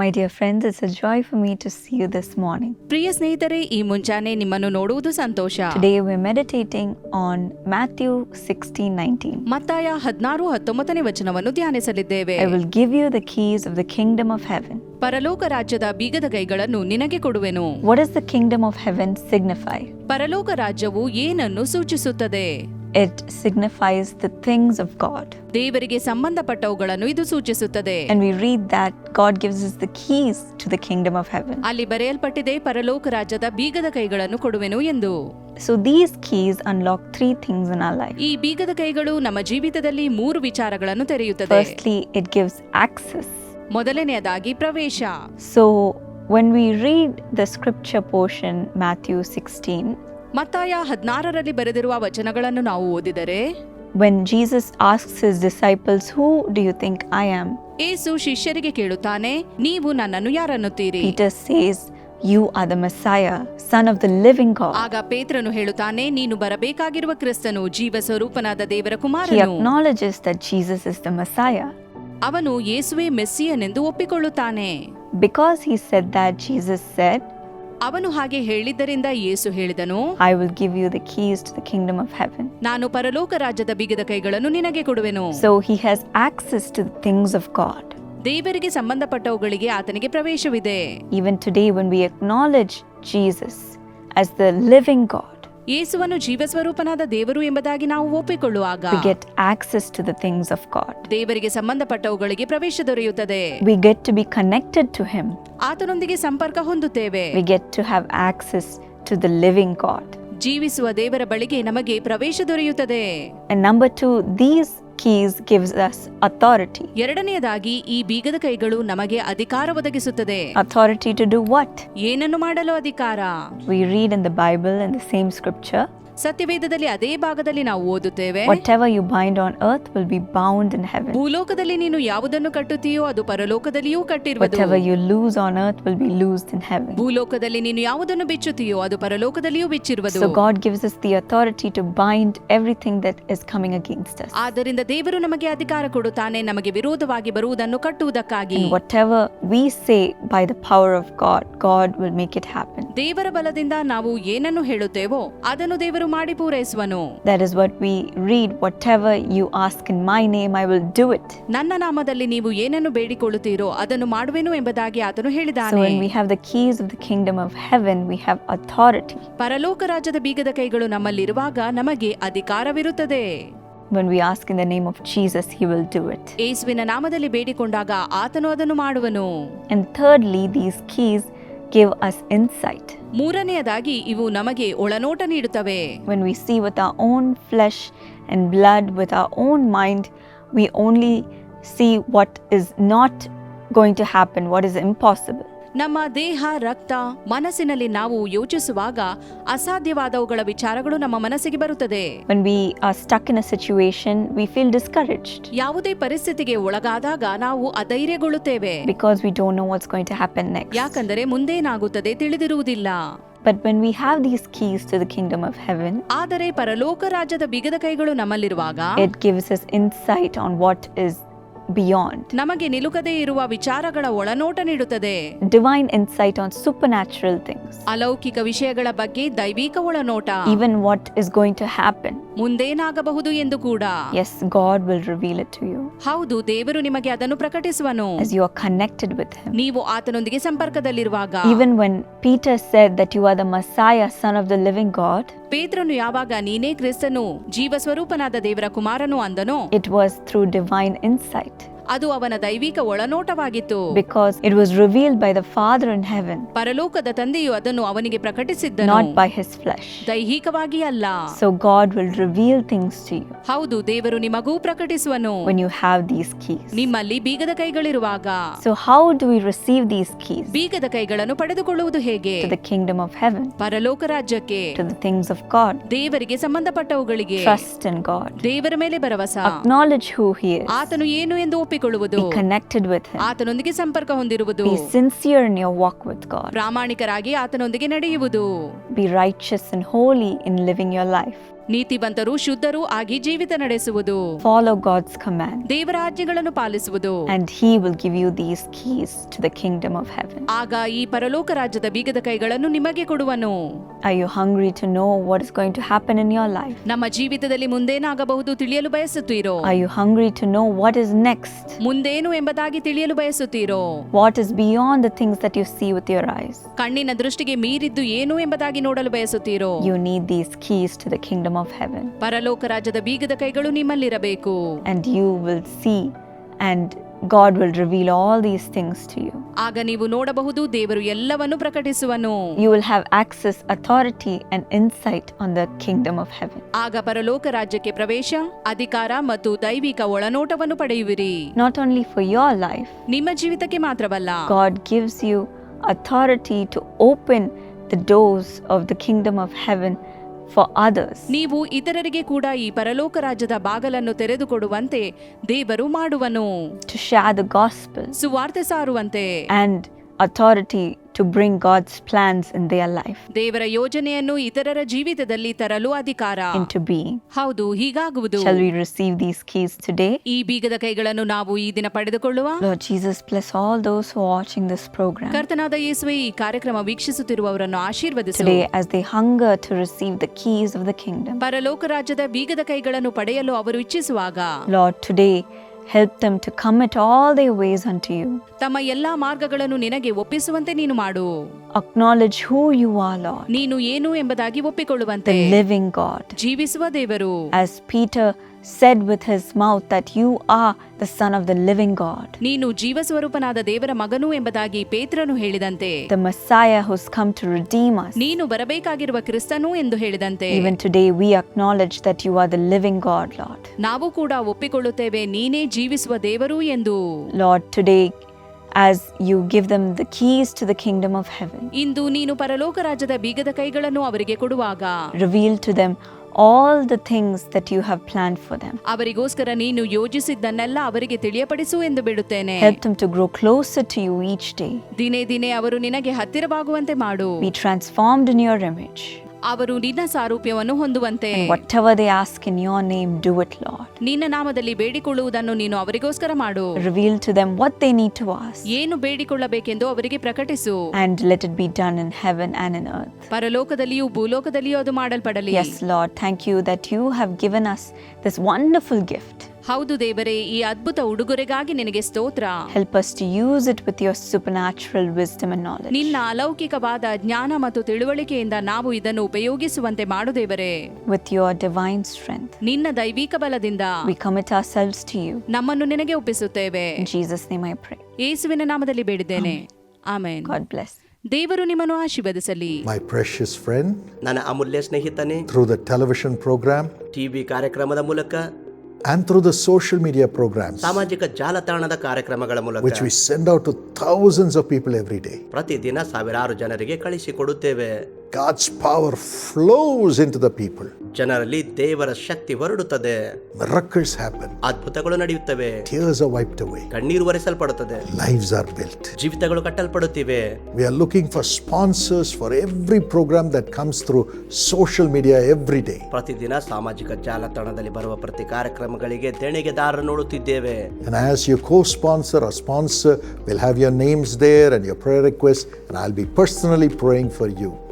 My dear friends it's a joy for me to see you this morning ಪ್ರಿಯ ಸ್ನೇಹಿತರೆ ಈ ಮುಂಜಾನೆ ನಿಮ್ಮನ್ನು ನೋಡುವುದು ಸಂತೋಷ. Day we meditating on Matthew sixteen nineteen ಮತ್ತಾಯ ಹದಿನಾರು ಹತ್ತೊಂಬತ್ತನೇ ವಚನವನ್ನು ಧ್ಯಾನಿಸಲಿದ್ದೇವೆ. I will give you the keys of the kingdom of heaven ಪರಲೋಕ ರಾಜ್ಯದ ಬೀಗದ ಕೈಗಳನ್ನು ನಿನಗೆ ಕೊಡುವೆನು. What is the kingdom of heaven signify ಪರಲೋಕ ರಾಜ್ಯವು ಏನನ್ನು ಸೂಚಿಸುತ್ತದೆ? It signifies the things of God. ದೇವರಿಗೆ ಸಂಬಂಧಪಟ್ಟವುಗಳನ್ನು ಇದು ಸೂಚಿಸುತ್ತದೆ And we read that God gives us the keys to the kingdom of heaven. ಅಲ್ಲಿ ಬರೆಯಲ್ಪಟ್ಟಿದೆ ಪರಲೋಕ ರಾಜ್ಯದ ಬೀಗದ ಕೈಗಳನ್ನು ಕೊಡುವೆನು ಎಂದು So these keys unlock three things in our life. ಈ ಬೀಗದ ಕೈಗಳು ನಮ್ಮ ಜೀವಿತದಲ್ಲಿ ಮೂರು ವಿಚಾರಗಳನ್ನು ತೆರೆಯುತ್ತದೆ Firstly, it gives access. ಮೊದಲನೆಯದಾಗಿ ಪ್ರವೇಶ So when we read the scripture portion, Matthew 16, ಮತ್ತಾಯ ಹದಿನಾರರಲ್ಲಿ ಬರೆದಿರುವ ವಚನಗಳನ್ನು ನಾವು ಓದಿದರೆ when Jesus asks his disciples, Who do you think I am? ಏಸು ಶಿಷ್ಯರಿಗೆ ಕೇಳುತ್ತಾನೆ ನೀವು ನನ್ನನ್ನು ಯಾರನ್ನುತ್ತೀರಿ Peter says, You are the Messiah, Son of the living God. ಆಗ ಪೇತ್ರನು ಹೇಳುತ್ತಾನೆ ನೀನು ಬರಬೇಕಾಗಿರುವ ಕ್ರಿಸ್ತನು ಜೀವ ಸ್ವರೂಪನಾದ ದೇವರ He ಕುಮಾರನು acknowledges that Jesus is the Messiah. ಅವನು ಯೇಸುವೆ ಮೆಸ್ಸಿಯನೆಂದು ಒಪ್ಪಿಕೊಳ್ಳುತ್ತಾನೆ Because he said that, Jesus said, ಅವನು ಹಾಗೆ ಹೇಳಿದ್ದರಿಂದ ಯೇಸು ಹೇಳಿದನು I will give you the keys to the kingdom of heaven. ನಾನು ಪರಲೋಕ ರಾಜ್ಯದ ಬಿಗಿದ ಕೈಗಳನ್ನು ನಿನಗೆ ಕೊಡುವೆನು So he has access to the things of God. ದೇವರಿಗೆ ಸಂಬಂಧಪಟ್ಟವುಗಳಿಗೆ ಆತನಿಗೆ ಪ್ರವೇಶವಿದೆ Even today, when we acknowledge Jesus as the living God, ಯೇಸುವನ್ನು ಜೀವ ಸ್ವರೂಪನಾದ ದೇವರು ಎಂಬುದಾಗಿ ನಾವು ಒಪ್ಪಿಕೊಳ್ಳುವಾಗ get access to things of God ದೇವರಿಗೆ ಸಂಬಂಧಪಟ್ಟವುಗಳಿಗೆ ಪ್ರವೇಶ ದೊರೆಯುತ್ತದೆ. We get to be connected to him ಆತನೊಂದಿಗೆ ಸಂಪರ್ಕ ಹೊಂದುತ್ತೇವೆ. We get to have access to the living God ಜೀವಿಸುವ ದೇವರ ಬಳಿಗೆ ನಮಗೆ ಪ್ರವೇಶ ದೊರೆಯುತ್ತದೆ. Number two these keys gives us authority. ಎರಡನೆಯದಾಗಿ ಈ ಬೀಗದ ಕೈಗಳು ನಮಗೆ ಅಧಿಕಾರ ಒದಗಿಸುತ್ತದೆ Authority to do what? ಏನನ್ನು ಮಾಡಲು ಅಧಿಕಾರ We read in the Bible in the same scripture, ಸತ್ಯವೇದದಲ್ಲಿ ಅದೇ ಭಾಗದಲ್ಲಿ ನಾವು ಓದುತ್ತೇವೆ whatever you bind on earth will be bound in heaven. ಭೂಲೋಕದಲ್ಲಿ ನೀನು ಯಾವುದನ್ನು ಕಟ್ಟುತ್ತೀಯೋ ಅದು ಪರಲೋಕದಲ್ಲಿಯೂ ಕಟ್ಟಿರುವುದು Whatever you lose on earth will be loosed in heaven. ಭೂಲೋಕದಲ್ಲಿ ನೀನು ಯಾವುದನ್ನು ಬಿಚ್ಚುತ್ತೀಯೋ ಅದು ಪರಲೋಕದಲ್ಲಿಯೂ ಬಿಚ್ಚಿರುವುದು So God gives us the authority to bind everything that is coming against us. ಆದ್ದರಿಂದ ದೇವರು ನಮಗೆ ಅಧಿಕಾರ ಕೊಡುತ್ತಾನೆ ನಮಗೆ ವಿರೋಧವಾಗಿ ಬರುವುದನ್ನು ಕಟ್ಟುವುದಕ್ಕಾಗಿ what whatever we say by the power of God, God will make it happen. ದೇವರ ಬಲದಿಂದ ನಾವು ಏನನ್ನು ಹೇಳುತ್ತೇವೋ ಅದನ್ನು ದೇವರು ಮಾಡಿ ಪೂರೈಸುವನು That is what we read. Whatever you ask in my name, I will do it. ನನ್ನ ನಾಮದಲ್ಲಿ ನೀವು ಏನನ್ನು ಬೇಡಿಕೊಳ್ಳುತ್ತೀರೋ ಅದನ್ನು ಮಾಡುವೆನು ಎಂಬುದಾಗಿ ಆತನು So ಹೇಳಿದ್ದಾನೆ when we have the keys of the kingdom of heaven, we have authority. ಪರಲೋಕ ರಾಜ್ಯದ ಬೀಗದ ಕೈಗಳು ನಮ್ಮಲ್ಲಿರುವಾಗ ನಮಗೆ ಅಧಿಕಾರವಿರುತ್ತದೆ When we ask in the name of Jesus, He will do it. ಯೇಸುವಿನ ನಾಮದಲ್ಲಿ ಬೇಡಿಕೊಂಡಾಗ ಆತನು ಅದನ್ನು ಮಾಡುವನು And thirdly, these keys give us insight. ಮೂರನೆಯದಾಗಿ ಇವು ನಮಗೆ ಒಳನೋಟ ನೀಡುತ್ತವೆ When we see with our own flesh and blood, with our own mind, we only see what is not going to happen, what is impossible. ನಮ್ಮ ದೇಹ ರಕ್ತ ಮನಸ್ಸಿನಲ್ಲಿ ನಾವು ಯೋಚಿಸುವಾಗ ಅಸಾಧ್ಯವಾದವುಗಳ ವಿಚಾರಗಳು ನಮ್ಮ ಮನಸ್ಸಿಗೆ ಬರುತ್ತದೆ When we are stuck in a situation, we feel discouraged ಯಾವುದೇ ಪರಿಸ್ಥಿತಿಗೆ ಒಳಗಾದಾಗ ನಾವು ಅಧೈರ್ಯಗೊಳ್ಳುತ್ತೇವೆ because we don't know what's going to happen next. ಯಾಕಂದರೆ ಮುಂದೇನಾಗುತ್ತದೆ ತಿಳಿದಿರುವುದಿಲ್ಲ But when we have these keys to the kingdom of heaven, ಆದರೆ ಪರಲೋಕ ರಾಜ್ಯದ ಬಿಗದ ಕೈಗಳು ನಮ್ಮಲ್ಲಿರುವಾಗ it gives us insight on what is beyond. ನಮಗೆ ನಿಲುಕದೇ ಇರುವ ವಿಚಾರಗಳ ಒಳನೋಟ ನೀಡುತ್ತದೆ Divine insight on supernatural things. ಅಲೌಕಿಕ ವಿಷಯಗಳ ಬಗ್ಗೆ ದೈವಿಕ ಒಳನೋಟ Even what is going to happen. ಮುಂದೇನಾಗಬಹುದು ಎಂದು ಕೂಡ Yes, God will reveal it to you ಹೌದು ದೇವರು ನಿಮಗೆ ಅದನ್ನು ಪ್ರಕಟಿಸುವನು as you are connected with Him. ನೀವು ಆತನೊಂದಿಗೆ ಸಂಪರ್ಕದಲ್ಲಿರುವಾಗ Even when Peter said that you are the Messiah, Son of the living God, ಪೇತ್ರನು ಯಾವಾಗ ನೀನೇ ಕ್ರಿಸ್ತನು ಜೀವ ಸ್ವರೂಪನಾದ ದೇವರ ಕುಮಾರನು ಅಂದನೋ? It was through divine insight. ಅದು ಅವನ ದೈವಿಕ ಒಳನೋಟವಾಗಿತ್ತು. Because it was revealed by the father in heaven ಪರಲೋಕದ ತಂದೆಯು ಅದನ್ನು ಅವನಿಗೆ ಪ್ರಕಟಿಸಿದ್ದ ನಾಟ್ ಬೈ ಹಿಸ್ ಫ್ಲಶ್ ದೈಹಿಕವಾಗಿ ಅಲ್ಲ. So God will reveal things to you ಹೌದು ದೇವರು ನಿಮಗೂ ಪ್ರಕಟಿಸುವನು. When you have these keys ನಿಮ್ಮಲ್ಲಿ ಬೀಗದ ಕೈಗಳಿರುವಾಗ. So how do we receive these keys ಬೀಗದ ಕೈಗಳನ್ನು ಪಡೆದುಕೊಳ್ಳುವುದು ಹೇಗೆ? ದ ಕಿಂಗ್ಡಮ್ ಆಫ್ ಹೆವೆನ್ ಪರಲೋಕ ರಾಜ್ಯಕ್ಕೆ. To the things of God ದೇವರಿಗೆ ಸಂಬಂಧಪಟ್ಟವುಗಳಿಗೆ. ಟ್ರಸ್ಟ್ ಇನ್ ಗಾಡ್ ದೇವರ ಮೇಲೆ ಭರವಸೆ. ಅಕ್ನಾಲೆಜ್ ಹೂ ಹಿ ಆತನು ಏನು ಎಂದು ಒಪ್ಪಿ ಒಪ್ಪಿಕೊಳ್ಳುವುದು ಕನೆಕ್ಟೆಡ್ ವಿತ್ ಆತನೊಂದಿಗೆ ಸಂಪರ್ಕ ಹೊಂದಿರುವುದು. Sincere new walk with God ಪ್ರಾಮಾಣಿಕರಾಗಿ ಆತನೊಂದಿಗೆ ನಡೆಯುವುದು. Be righteous and holy in living your life ನೀತಿವಂತರು ಶುದ್ಧರು ಆಗಿ ಜೀವಿತ ನಡೆಸುವುದು. ಫಾಲೋ ಗಾಡ್ಸ್ ಕಮ್ಯಾಂಡ್ ದೇವರಾಜ್ಯಗಳನ್ನು ಪಾಲಿಸುವುದು. And he will give you these keys to the kingdom of heaven ಆಗ ಈ ಪರಲೋಕ ರಾಜ್ಯದ ಬೀಗದ ಕೈಗಳನ್ನು ನಿಮಗೆ ಕೊಡುವನು. Are you hungry to know what is going to happen in your life ನಮ್ಮ ಜೀವಿತದಲ್ಲಿ ಮುಂದೇನಾಗಬಹುದು ತಿಳಿಯಲು ಬಯಸುತ್ತೀರೋ? Are you hungry to know what is next ಮುಂದೇನು ಎಂಬುದಾಗಿ ತಿಳಿಯಲು ಬಯಸುತ್ತೀರೋ? What is beyond the things that you see with your eyes ಕಣ್ಣಿನ ದೃಷ್ಟಿಗೆ ಮೀರಿದ್ದು ಏನು ಎಂಬುದಾಗಿ ನೋಡಲು ಬಯಸುತ್ತೀರೋ? You need these keys to the kingdom heaven, ಪರಲೋಕ ರಾಜ್ಯದ ಬೀಗದ ಕೈಗಳು ನಿಮ್ಮಲ್ಲಿರಬೇಕು and you will see, and God will reveal all these things to you. ಆಗ ನೀವು ನೋಡಬಹುದು ದೇವರು ಎಲ್ಲವನ್ನು ಪ್ರಕಟಿಸುವನು You will have access, authority, and insight on the kingdom of heaven. ಆಗ ಪರಲೋಕ ರಾಜ್ಯಕ್ಕೆ ಪ್ರವೇಶ ಅಧಿಕಾರ ಮತ್ತು ದೈವಿಕ ಒಳನೋಟವನ್ನು ಪಡೆಯುವಿರಿ Not only for your life, ನಿಮ್ಮ ಜೀವಿತಕ್ಕೆ ಮಾತ್ರವಲ್ಲ God gives you authority to open the doors of the kingdom of heaven for others. ನೀವು ಇತರರಿಗೆ ಕೂಡ ಈ ಪರಲೋಕ ರಾಜ್ಯದ ಬಾಗಲನ್ನು ತೆರೆದುಕೊಡುವಂತೆ ದೇವರು ಮಾಡುವನು. ಸುವಾರ್ತೆ ಸಾರುವಂತೆ. And authority to bring God's plans in their life ದೇವರ ಯೋಜನೆಯನ್ನು ಇತರರ ಜೀವಿತದಲ್ಲಿ ತರಲು ಅಧಿಕಾರ. ಟು ಬಿ ಹೌದು ಹೀಗಾಗುವುದು. Shall we receive these keys today ಈ ಬೀಗದ ಕೈಗಳನ್ನು ನಾವು ಈ ದಿನ ಪಡೆದುಕೊಳ್ಳುವ? Lord Jesus bless all those watching this program ಕರ್ತನಾದ ಯೇಸುವೆ ಈ ಕಾರ್ಯಕ್ರಮ ವೀಕ್ಷಿಸುತ್ತಿರುವವರನ್ನು ಆಶೀರ್ವದಿಸು. Today as they hunger to receive the keys of the kingdom ಪರಲೋಕ ರಾಜ್ಯದ ಬೀಗದ ಕೈಗಳನ್ನು ಪಡೆಯಲು ಅವರು ಇಚ್ಛಿಸುವಾಗ. Lord today help them to commit all their ways unto you. ತಮ್ಮ ಎಲ್ಲಾ ಮಾರ್ಗಗಳನ್ನು ನಿನಗೆ ಒಪ್ಪಿಸುವಂತೆ ನೀನು ಮಾಡು Acknowledge who you are, Lord, ನೀನು ಏನು ಎಂಬುದಾಗಿ ಒಪ್ಪಿಕೊಳ್ಳುವಂತೆ the living God. ಜೀವಿಸುವ ದೇವರು As Peter said with his mouth that you are the Son of the living God, ನೀನು ಜೀವಸ್ವರೂಪನಾದ ದೇವರ ಮಗನು ಎಂಬುದಾಗಿ ಪೇತ್ರನು ಹೇಳಿದಂತೆ the Messiah who's come to redeem us. ನೀನು ಬರಬೇಕಾಗಿರುವ ಕ್ರಿಸ್ತನು ಎಂದು ಹೇಳಿದಂತೆ Even today, we acknowledge that you are the living God, Lord. ನಾವು ಕೂಡ ಒಪ್ಪಿಕೊಳ್ಳುತ್ತೇವೆ ನೀನೇ ಜೀವಿಸುವ ದೇವರು ಎಂದು Lord, today, as you give them the keys to the kingdom of heaven, ಇಂದು ನೀನು ಪರಲೋಕ ರಾಜ್ಯದ ಬೀಗದ ಕೈಗಳನ್ನು ಅವರಿಗೆ ಕೊಡುವಾಗ reveal to them all the things that you have planned for them. ಅವರಿಗೋಸ್ಕರ ನೀನು ಯೋಜಿಸಿದ್ದನ್ನೆಲ್ಲ ಅವರಿಗೆ ತಿಳಿಯಪಡಿಸು ಎಂದು ಬಿಡುತ್ತೇನೆ Help them to grow closer to you each day. ದಿನೇ ದಿನೇ ಅವರು ನಿನಗೆ ಹತ್ತಿರವಾಗುವಂತೆ ಮಾಡು Be transformed in your image. ಅವರು ನಿನ್ನ ಸಾರೂಪ್ಯವನ್ನು ಹೊಂದುವಂತೆ And whatever they ask in your name, do it, Lord. ನಿನ್ನ ನಾಮದಲ್ಲಿ ಬೇಡಿಕೊಳ್ಳುವುದನ್ನು ನೀನು ಅವರಿಗೋಸ್ಕರ ಮಾಡು Reveal to them what they need to ask. ಏನು ಬೇಡಿಕೊಳ್ಳಬೇಕೆಂದು ಅವರಿಗೆ ಪ್ರಕಟಿಸು And let it be done in heaven and in earth. ಪರಲೋಕದಲ್ಲಿಯೂ ಭೂಲೋಕದಲ್ಲಿಯೂ ಅದು ಮಾಡಲ್ಪಡಲಿ Yes, Lord, thank you that you have given us this wonderful gift. ಹೌದು ದೇವರೇ ಈ ಅದ್ಭುತ ಉಡುಗೊರೆಗಾಗಿ ನಿನಗೆ ಸ್ತೋತ್ರ Help us to use it with your supernatural wisdom and knowledge. ನಿನ್ನ ಅಲೌಕಿಕವಾದ ಜ್ಞಾನ ಮತ್ತು ತಿಳುವಳಿಕೆಯಿಂದ ನಾವು ಇದನ್ನು ಉಪಯೋಗಿಸುವಂತೆ ಮಾಡು ದೇವರೇ With your divine strength, ನಿನ್ನ ದೈವಿಕ ಬಲದಿಂದ we commit ourselves to you. ನಮ್ಮನ್ನು ನಿನಗೆ ಒಪ್ಪಿಸುತ್ತೇವೆ In Jesus' name I pray. ಯೇಸುವಿನ ನಾಮದಲ್ಲಿ ಬೇಡಿದ್ದೇನೆ ಆಮೇನ್ God bless. ದೇವರು ನಿಮ್ಮನ್ನು ಆಶೀರ್ವದಿಸಲಿ My precious friend, ನನ್ನ ಅಮೂಲ್ಯ ಸ್ನೇಹಿತನೇ through the television program TV ಕಾರ್ಯಕ್ರಮದ ಮೂಲಕ and through the social media programs, ಸಾಮಾಜಿಕ ಜಾಲತಾಣದ ಕಾರ್ಯಕ್ರಮಗಳ which ಮೂಲಕ we send out to thousands of people every day, ಪ್ರತಿದಿನ ಸಾವಿರಾರು ಜನರಿಗೆ ಕಳಿಸಿಕೊಡುತ್ತೇವೆ God's power flows into the people. ಜನರಲ್ಲಿ ದೇವರ ಶಕ್ತಿ ಹೊರಡುತ್ತದೆ Miracles happen, ಅದ್ಭುತಗಳು ನಡೆಯುತ್ತವೆ tears are wiped away, ಕಣ್ಣೀರು ಒರೆಸಲ್ಪಡುತ್ತದೆ lives are built. ಜೀವಿತಗಳು ಕಟ್ಟಲ್ಪಡುತ್ತಿವೆ We are looking for sponsors for every program that comes through social media every day. ಪ್ರತಿದಿನ ಸಾಮಾಜಿಕ ಜಾಲತಾಣದಲ್ಲಿ ಬರುವ ಪ್ರತಿ ಕಾರ್ಯಕ್ರಮಗಳಿಗೆ ದೇಣಿಗೆದಾರರು ನೋಡುತ್ತಿದ್ದೇವೆ And as your co sponsor or sponsor, we'll have your names there and your prayer requests, and I'll be personally praying for you.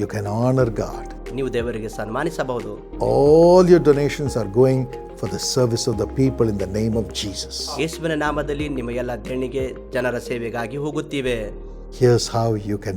you can honor God. ನೀವು ದೇವರಿಗೆ ಸನ್ಮಾನಿಸಬಹುದು All your donations are going for the service of the people in the name of Jesus. ಯೇಸುವಿನ ನಾಮದಲ್ಲಿ ನಿಮ್ಮ ಎಲ್ಲ ದೇಣಿಗೆ ಜನರ ಸೇವೆಗಾಗಿ ಹೋಗುತ್ತಿವೆ Here's how you can